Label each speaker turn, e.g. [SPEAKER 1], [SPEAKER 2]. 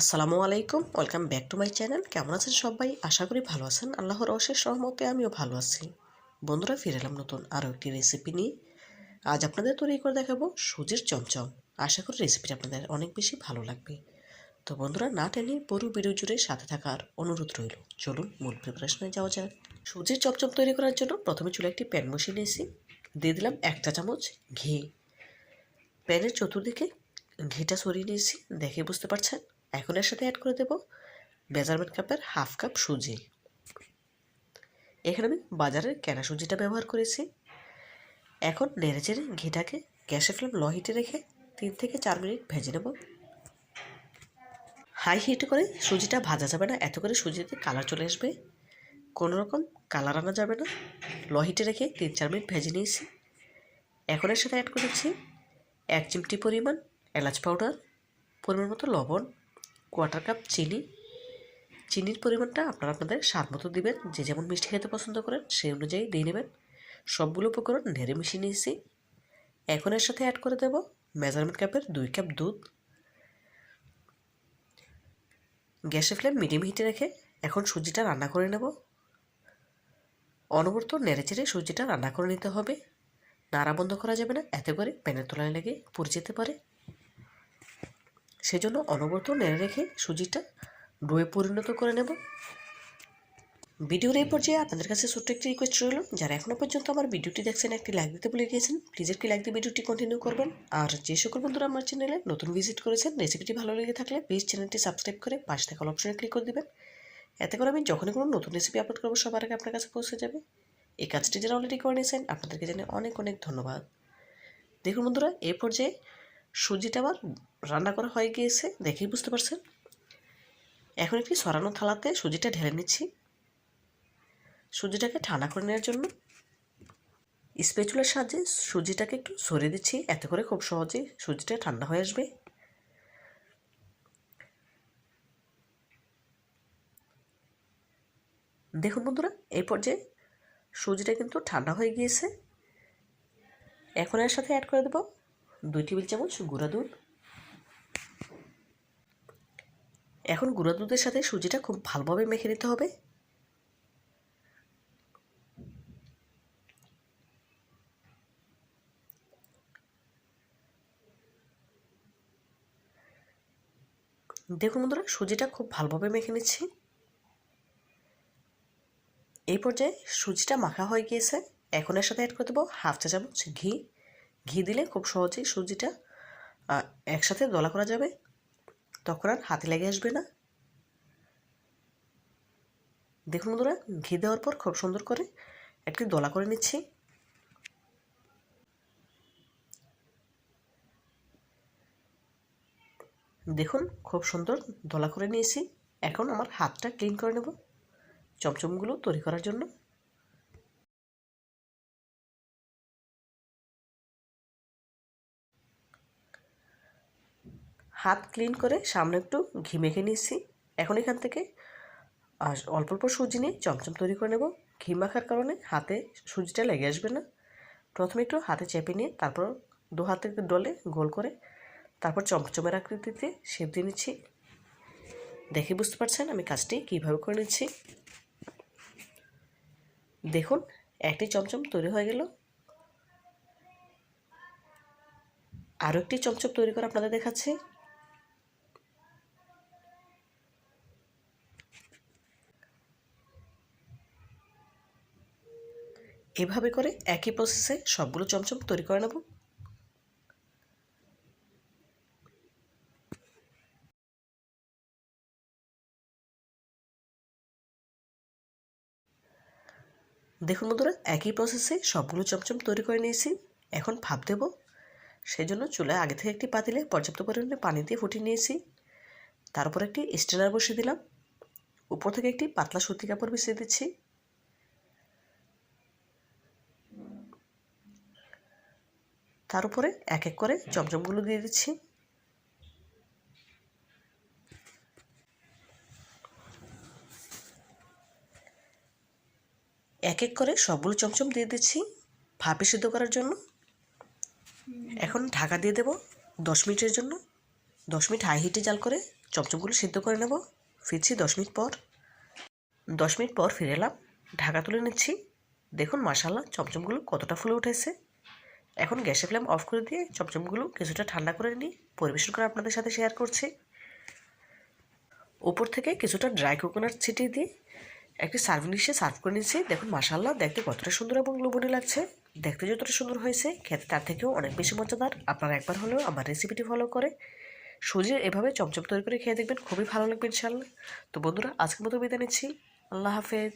[SPEAKER 1] আসসালামু আলাইকুম, welcome back to my channel. কেমন আছেন সবাই? আশা করি ভালো আছেন। আল্লাহর অশেষ সহমতে আমিও ভালো আছি। বন্ধুরা, ফিরে এলাম নতুন আরও একটি রেসিপি নিয়ে। আজ আপনাদের তৈরি করে দেখাবো সুজির চমচম। আশা করি রেসিপিটা আপনাদের অনেক বেশি ভালো লাগবে। তো বন্ধুরা, না টেনে পুরো ভিডিও জুড়ে সাথে থাকার অনুরোধ রইল। চলুন মূল প্রিপারেশনে যাওয়া যাক। সুজির চমচম তৈরি করার জন্য প্রথমে চুলে একটি প্যান বসিয়ে নিয়েছি। দিয়ে দিলাম একটা চামচ ঘি। প্যানের চতুর্দিকে ঘিটা সরিয়ে নিয়েছি। দেখে বুঝতে পারছেন? এখন এর সাথে অ্যাড করে দেব মেজারমেন্ট কাপের হাফ কাপ সুজি। এখানে আমি বাজারের কেনা সুজিটা ব্যবহার করেছি। এখন নেড়ে চেড়ে ঘিটাকে গ্যাসের ফ্লেম লো হিটে রেখে তিন থেকে চার মিনিট ভেজে নেব। হাই হিট করে সুজিটা ভাজা যাবে না, এত করে সুজিতে কালার চলে আসবে। কোনো রকম কালার আনা যাবে না। লো হিটে রেখে তিন চার মিনিট ভেজে নিয়েছি। এখন এর সাথে অ্যাড করেছি এক চিমটি পরিমাণ এলাচ পাউডার পরিমাণ মতো লবণ কোয়ার্টার কাপ চিনি। চিনির পরিমাণটা আপনারা আপনাদের স্বাদ মতো দেবেন, যে যেমন মিষ্টি খেতে পছন্দ করেন সেই অনুযায়ী দিয়ে নেবেন। সবগুলো উপকরণ নেড়ে মিশিয়ে নিয়েছি। এখন এর সাথে অ্যাড করে দেব মেজারমেন্ট কাপের দুই কাপ দুধ। গ্যাসের ফ্লেম মিডিয়াম হিটে রেখে এখন সুজিটা রান্না করে নেব। অনবরত নেড়ে চেড়ে সুজিটা রান্না করে নিতে হবে। নাড়া বন্ধ করা যাবে না এতে করে প্যানের তলায় লেগে পড়ে যেতে পারে। সেজন্য অনবরত নেড়ে রেখে সুজিটা ডোয়ে পরিণত করে নেব। ভিডিওর এই পর্যায়ে আপনাদের কাছে ছোট্ট একটি রিকোয়েস্ট রইল, যারা এখনও পর্যন্ত আমার ভিডিওটি দেখছেন, একটি লাইক দিতে ভুলে গিয়েছেন প্লিজ একটি লাইক দিয়ে ভিডিওটি কন্টিনিউ করবেন। আর যে সকল বন্ধুরা আমার চ্যানেলে নতুন ভিজিট করেছেন রেসিপিটি ভালো লেগে থাকলে প্লিজ চ্যানেলটি সাবস্ক্রাইব করে পাশে থাকা অপশনে ক্লিক করে দেবেন। এতে করে আমি যখনই কোনো নতুন রেসিপি আপলোড করব, সবার আগে আপনার কাছে পৌঁছে যাবে। এই কাজটি যারা অলরেডি করে নিয়েছেন, আপনাদেরকে জানে অনেক অনেক ধন্যবাদ। দেখুন বন্ধুরা এই পর্যায়ে সুজিটা আবার রান্না করা হয়ে গিয়েছে, দেখেই বুঝতে পারছেন? এখন একটি সরানো থালাতে সুজিটা ঢেলে নিচ্ছি। সুজিটাকে ঠান্ডা করে নেওয়ার জন্য স্পেচুলার সাহায্যে সুজিটাকে একটু সরিয়ে দিচ্ছি। এতে করে খুব সহজে সুজিটা ঠান্ডা হয়ে আসবে। দেখুন বন্ধুরা, এই পর্যায়ে সুজিটা কিন্তু ঠান্ডা হয়ে গিয়েছে। এখন এর সাথে অ্যাড করে দেবো দুই টেবিল চামচ গুঁড়া দুধ। এখন গুঁড়া দুধের সাথে সুজিটা খুব ভালোভাবে মেখে নিতে হবে। দেখুন বন্ধুরা, সুজিটা খুব ভালোভাবে মেখে নিচ্ছি। এই পর্যায়ে সুজিটা মাখা হয়ে গিয়েছে। এখন এর সাথে অ্যাড করে দেবো হাফ চা চামচ ঘি। ঘি দিলে খুব সহজেই সুজিটা একসাথে দলা করা যাবে। তখন আর হাতে লেগে আসবে না। দেখুন বন্ধুরা, ঘি দেওয়ার পর খুব সুন্দর করে একটি দলা করে নিচ্ছি। দেখুন, খুব সুন্দর দলা করে নিয়েছি। এখন আমার হাতটা ক্লিন করে নেব। চমচমগুলো তৈরি করার জন্য। হাত ক্লিন করে সামনে একটু ঘি মেখে নিচ্ছি। এখন এখান থেকে আর অল্প অল্প সুজি নিয়ে চমচম তৈরি করে নেব। ঘি মাখার কারণে হাতে সুজিটা লেগে আসবে না। প্রথমে একটু হাতে চেপে নিয়ে তারপর দু হাতে ডলে গোল করে তারপর চমচমের আকৃতিতে শেপ দিয়ে নিচ্ছি। দেখে বুঝতে পারছেন আমি কাজটি কীভাবে করে নিচ্ছি? দেখুন, একটি চমচম তৈরি হয়ে গেল। আরও একটি চমচম তৈরি করে আপনাদের দেখাচ্ছি। এভাবে করে একই প্রসেসে সবগুলো চমচম তৈরি করে নেব। দেখুন বন্ধুরা, একই প্রসেসে সবগুলো চমচম তৈরি করে নিয়েছি। এখন ভাপ দেব। সেই জন্য চুলায় আগে থেকে একটি পাতিলে পর্যাপ্ত পরিমাণে পানি দিয়ে ফুটিয়ে নিয়েছি। তারপর একটি স্টেনার বসিয়ে দিলাম। উপর থেকে একটি পাতলা সুতি কাপড় বিছিয়ে দিচ্ছি। তার উপরে এক এক করে চমচমগুলো দিয়ে দিচ্ছি। এক এক করে সবগুলো চমচম দিয়ে দিচ্ছি ভাপে সিদ্ধ করার জন্য। এখন ঢাকা দিয়ে দেব দশ মিনিটের জন্য। দশ মিনিট হাই হিটে জাল করে চমচমগুলো সিদ্ধ করে নেব। ফিরছি দশ মিনিট পর। দশ মিনিট পর ফিরে এলাম। ঢাকা তুলে নিচ্ছি। দেখুন মাসাল্লাহ চমচমগুলো কতটা ফুলে উঠেছে। এখন গ্যাসের ফ্লেম অফ করে দিয়ে চমচমগুলো কিছুটা ঠান্ডা করে নিই পরিবেশন করে আপনাদের সাথে শেয়ার করছি। উপর থেকে কিছুটা ড্রাই কোকোনাট ছিটিয়ে দিয়ে একটি সার্ভিং ডিশে সার্ভ করে নিচ্ছি দেখুন মাসাল্লাহ দেখতে কতটা সুন্দর এবং লোভনীয় লাগছে। দেখতে যতটা সুন্দর হয়েছে, খেতে তার থেকেও অনেক বেশি মজাদার। আপনারা একবার হলেও আমার রেসিপিটি ফলো করে সুজির এভাবে চমচম তৈরি করে খেয়ে দেখবেন, খুবই ভালো লাগবে ইনশাল্লাহ তো বন্ধুরা, আজকের মতো বিদায় নিচ্ছি। আল্লাহ হাফেজ।